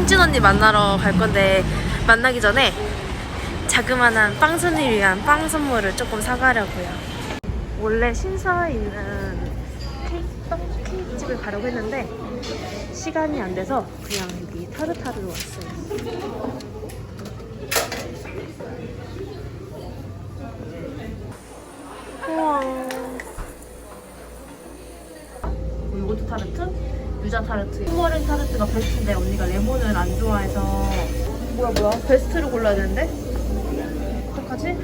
승진 언니 만나러 갈 건데 만나기 전에 자그마한 빵순이를 위한 빵 선물을 조금 사가려고요. 원래 신사에 있는 케이크빵 케이크 집을 가려고 했는데 시간이 안 돼서 그냥 여기 타르타르로 왔어요. 우와. 요거트 타르트, 유자 타르트, 휴머린 타르트가 베스트인데 언니가 레몬을 안 좋아해서 뭐야 뭐야 베스트를 골라야 되는데 어떡하지?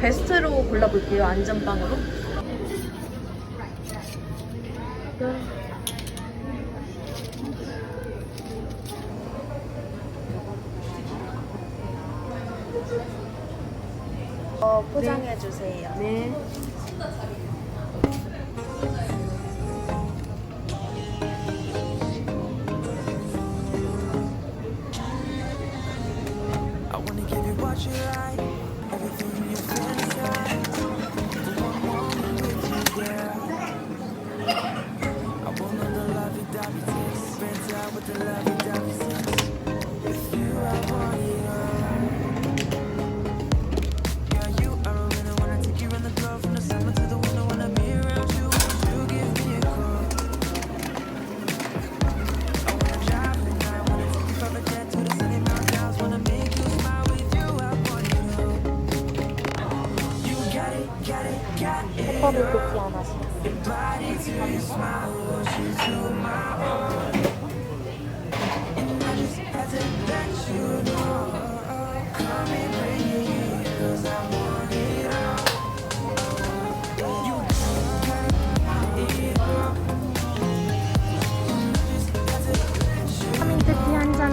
베스트로 골라볼게요 안전빵으로 어, 포장해 주세요. 네.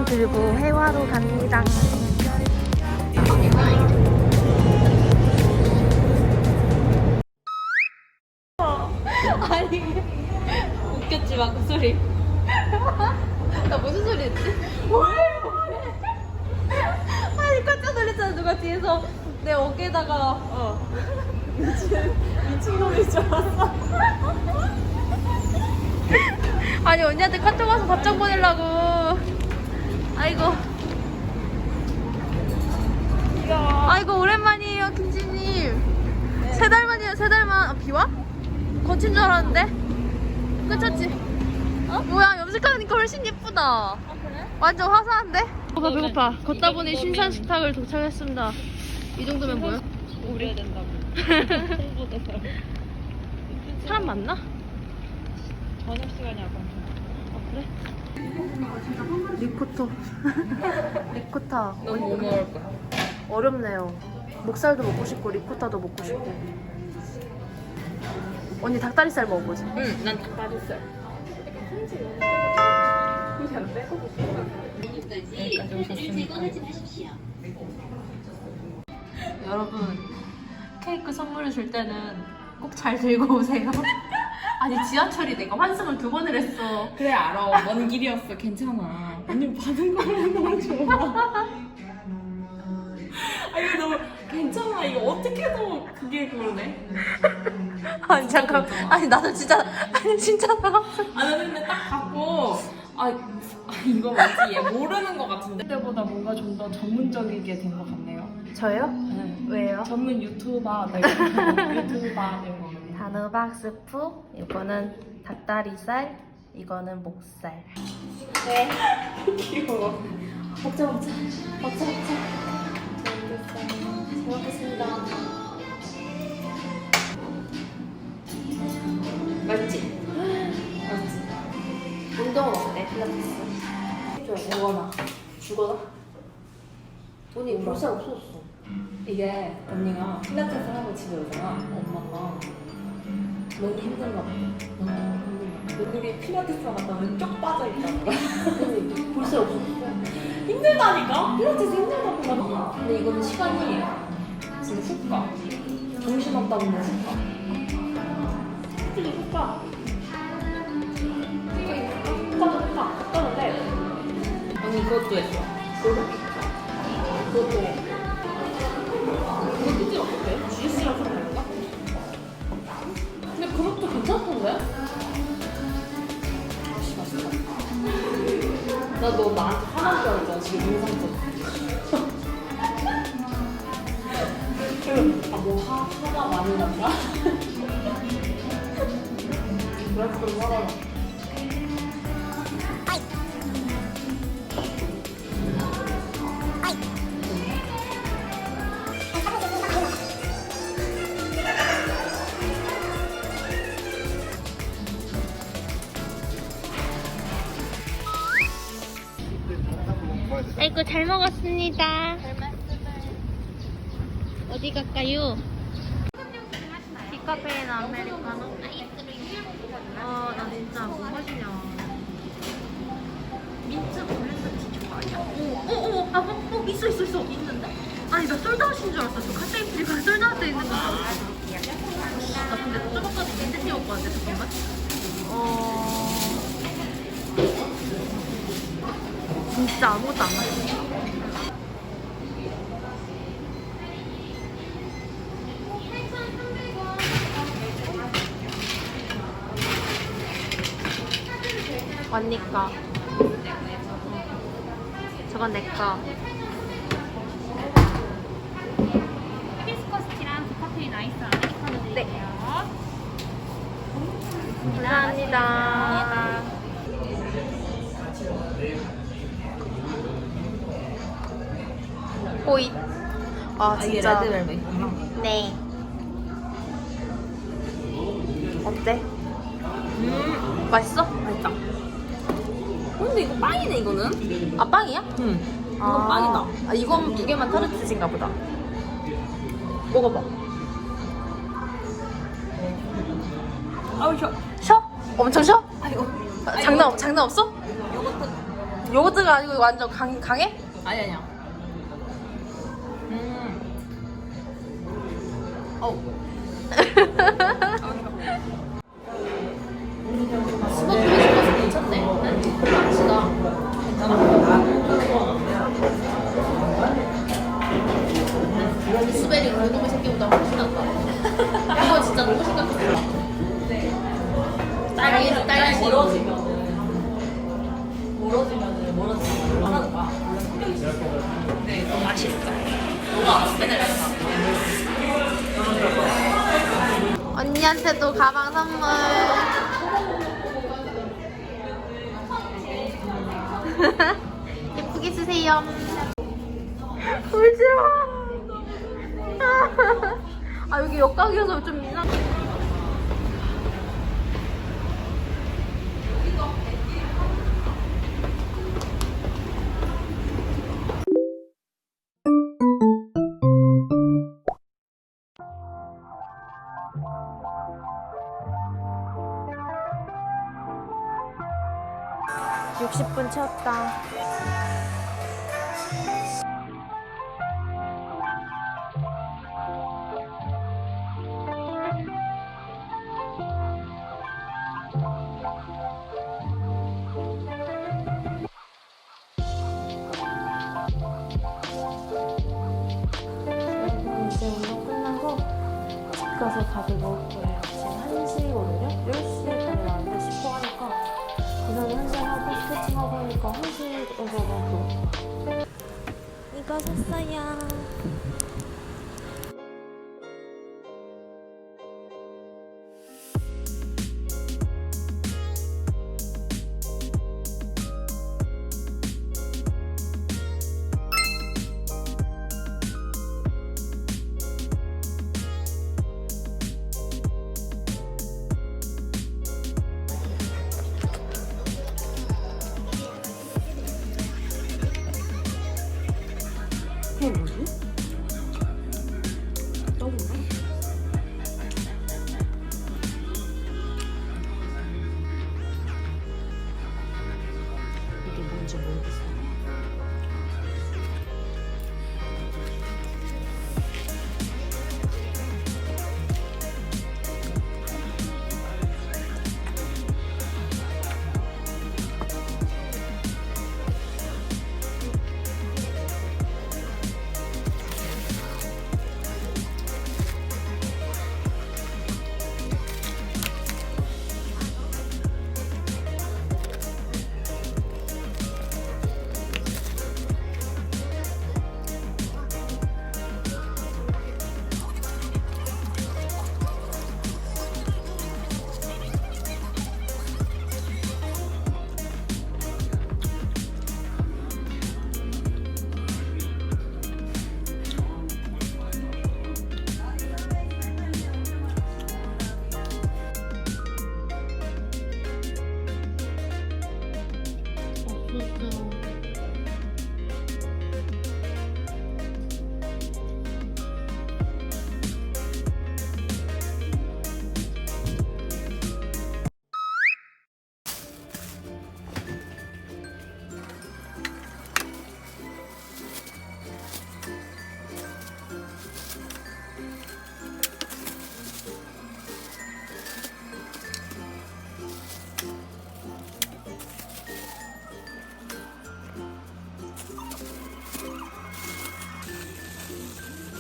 들고 해화로 갑니다. 아니, 웃겼지, 막 그 소리. 나 무슨 소리 했지? 아니, 깜짝 놀랐잖아. 누가 뒤에서 내 어깨에다가, 어. 미친, 미친놈인 줄 알았어. 아니, 언니한테 카톡 와서 답장 보내려고. 아이고. 아이고, 오랜만이에요, 김지님. 세달 만이에요, 세달 만. 아, 비와? 거친 줄 알았는데? 그쳤지? 어? 뭐야, 염색하니까 훨씬 예쁘다. 아, 그래? 완전 화사한데? 배고파, 배고파. 걷다 보니 신산 식탁을 도착했습니다. 이 정도면 뭐야? 오래야 된다고. 사람 많나? 저녁 시간이 약간 리코터. 리코타. 넌 뭐 먹을 거야? 어렵네요. 목살도 먹고 싶고, 리코타도 먹고 싶고. 언니 닭다리살 먹어보지. 응, 난 닭다리살. 여러분 케이크 선물을 줄 때는 꼭 잘 들고 오세요. 아니 지하철이 내가 환승을 두 번을 했어. 그래 알아. 먼 길이었어. 괜찮아. 언니 받은 거는 너무 좋아. 아 이거 너무 괜찮아. 이거 어떻게 너 그게 그러네? 아니 잠깐. 아니 나도 진짜 아니 진짜 나가. 아 나는 근데 딱 받고 아, 아 이거 뭐지? 얘 모르는 것 같은데 그때보다 뭔가 좀 더 전문적이게 된 것 같네요. 저요? 네. 왜요? 전문 유튜버, 나 이런 유튜버 이런 거. 단호박 스 프. 이거는 닭다리살. 이거는 목살. 귀여워. 먹자 먹자. 먹자 먹자. 잘 먹겠습니다. 맛있지? 맛있지? 운동은 어때? 필라테스. 좀 오거나 죽어나? 언니 볼살 없어졌어. 이게 언니가 필라테스 하고 집에 오잖아. 엄마가 너무 힘든가 봐. 너무 힘들다. 얼굴이 필라테스 하다가 쪽 빠져있다는 거야. 언니 볼살 없어졌어. 힘들다니까? 필라테스 힘들다고 하잖아. 근데 이거는 시간이 진짜 훅 가. 정신 없다 보면 훅 가. 솔직히 훅 가. 훅 가도 훅 가. 훅 가는데 언니 그것도 했어. 그것도 그거 건데? 아씨 맛있다. 나 너 나한테 화난 줄 알았잖아 지금 인상 떴어. 아뭐 화가 많이 났나? 그래서 화가 나. 아이고 잘 먹었습니다. 어디 갈까요? 디카페인 아메리카노. 아, 나 진짜 뭐 마시냐. 민트 블렌드 티 좋아하냐? 어, 어, 어, 아, 어, 어, 있어, 있어, 있어. 있는데? 아니, 나 솔드아웃인 줄 알았어. 저 카페인 프리가 솔드아웃 돼 있는 줄 알았어. 나 근데 좀 전에 민트 티 먹고 왔는데, 잠깐만. 어. 진짜 아무것도 안 마셨어. 언니 거. 저건 내 거. 히비스커스티랑 디카페인 아이스 아메리카노 네. 드릴게요. 감사합니다. 호잇. 아, 진짜. 네. 어때? 음, 맛있어? 맛있다. 근데 이거 빵이네 이거는? 아, 빵이야? 응 이건 빵이다. 아, 이건 두 개만 타르트신가 보다. 먹어봐. 아우 저 쉬어? 엄청 쉬어? 아이고 아, 장난, 없- 장난 없어? 요거트 요거트가 아니고 완전 강, 강해? 아니 아니야 음 어우 스모크 미스커스 괜찮네. 맛이다. 스베리 골고기 새끼보다 훨씬 낫다. 이거 진짜 너무 심각했어. 딸기, 딸기. 멀어지면은 멀어지면은 멀어지면 하나는 봐 네, 너무 맛있어 언니한테도 가방 선물. 예쁘게 쓰세요. 울지 마. 아 여기 역각이어서 좀 민망. 60분 채웠다. 이제 운동 끝나고 집 가서 밥을 먹을 거야. 하고 하니까 1시에서 먹고 이거 샀어요.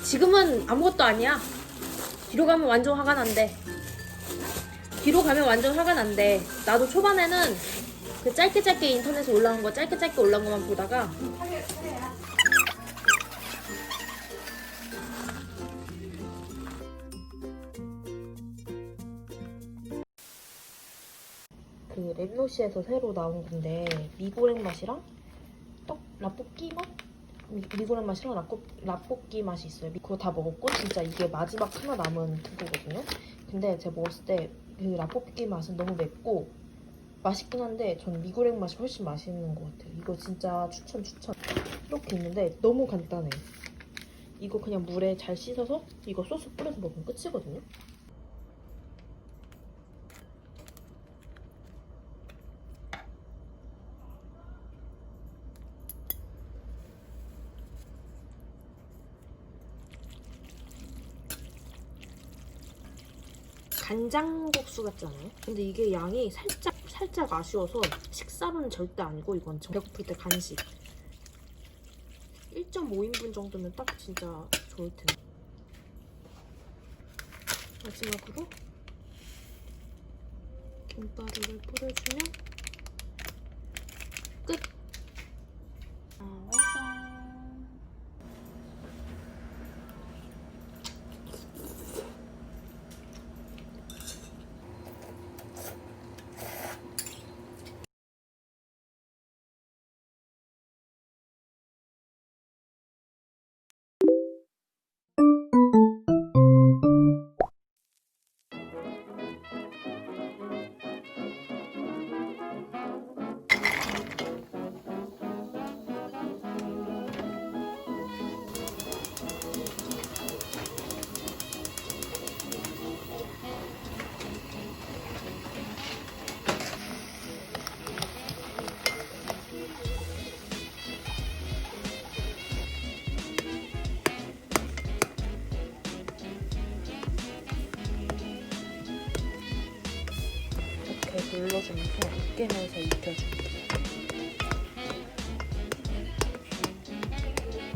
지금은 아무것도 아니야. 뒤로 가면 완전 화가 난대. 뒤로 가면 완전 화가 난대. 나도 초반에는 그 짧게 짧게 인터넷에 올라온 거 짧게 짧게 올라온 것만 보다가 그 랩노시에서 새로 나온 건데 미고랭 맛이랑 떡 라볶이 맛? 미, 미고랭 맛이랑 라꼬, 라볶이 맛이 있어요. 그거 다 먹었고 진짜 이게 마지막 하나 남은 그거거든요. 근데 제가 먹었을 때 그 라볶이 맛은 너무 맵고 맛있긴 한데 저는 미고랭 맛이 훨씬 맛있는 것 같아요. 이거 진짜 추천 추천. 이렇게 있는데 너무 간단해. 이거 그냥 물에 잘 씻어서 이거 소스 뿌려서 먹으면 끝이거든요. 간장국수 같지 않아요? 근데 이게 양이 살짝 살짝 아쉬워서 식사로는 절대 아니고 이건 저 배고플 때 간식 1.5인분 정도면 딱 진짜 좋을 텐데 마지막으로 김가루를 뿌려주면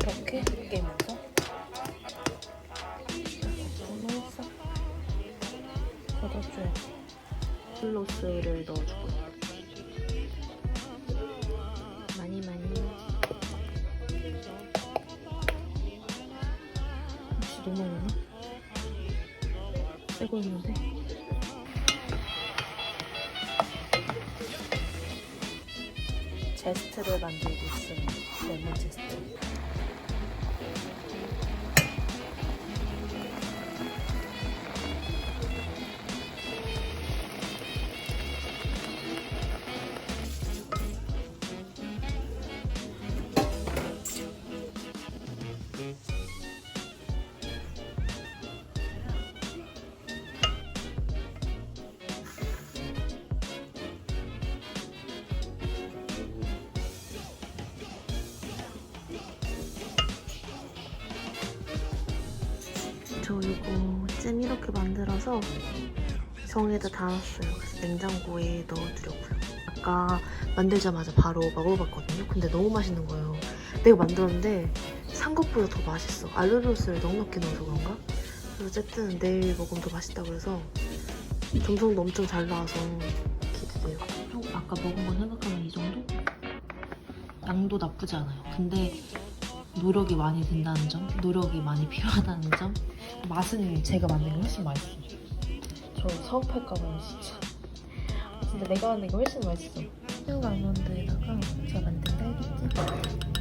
이렇게 으깨면서 너무 싹 걷어줘요. 글로스를 넣어주고 많이 많이 혹시 너무 많나? 빼고 있는데 제스트를 만들고 있어요. 저 이거 잼 이렇게 만들어서 성에다 담았어요. 그래서 냉장고에 넣어두려고요. 아까 만들자마자 바로 먹어봤거든요. 근데 너무 맛있는 거예요. 내가 만들었는데 산 것보다 더 맛있어. 알룰로스를 넉넉히 넣어서 그런가? 그래서 어쨌든 내일 먹으면 더 맛있다고 해서 점성도 엄청 잘 나와서 기대돼요. 아까 먹은 거 생각하면 이 정도? 양도 나쁘지 않아요. 근데 노력이 많이 든다는 점, 노력이 많이 필요하다는 점, 맛은 제가 만든 게 훨씬 맛있어요. 저 사업할까봐 진짜. 진짜 내가 하는 게 훨씬 맛있어. 새우 알몬드에다가 제가 만든 딸기찜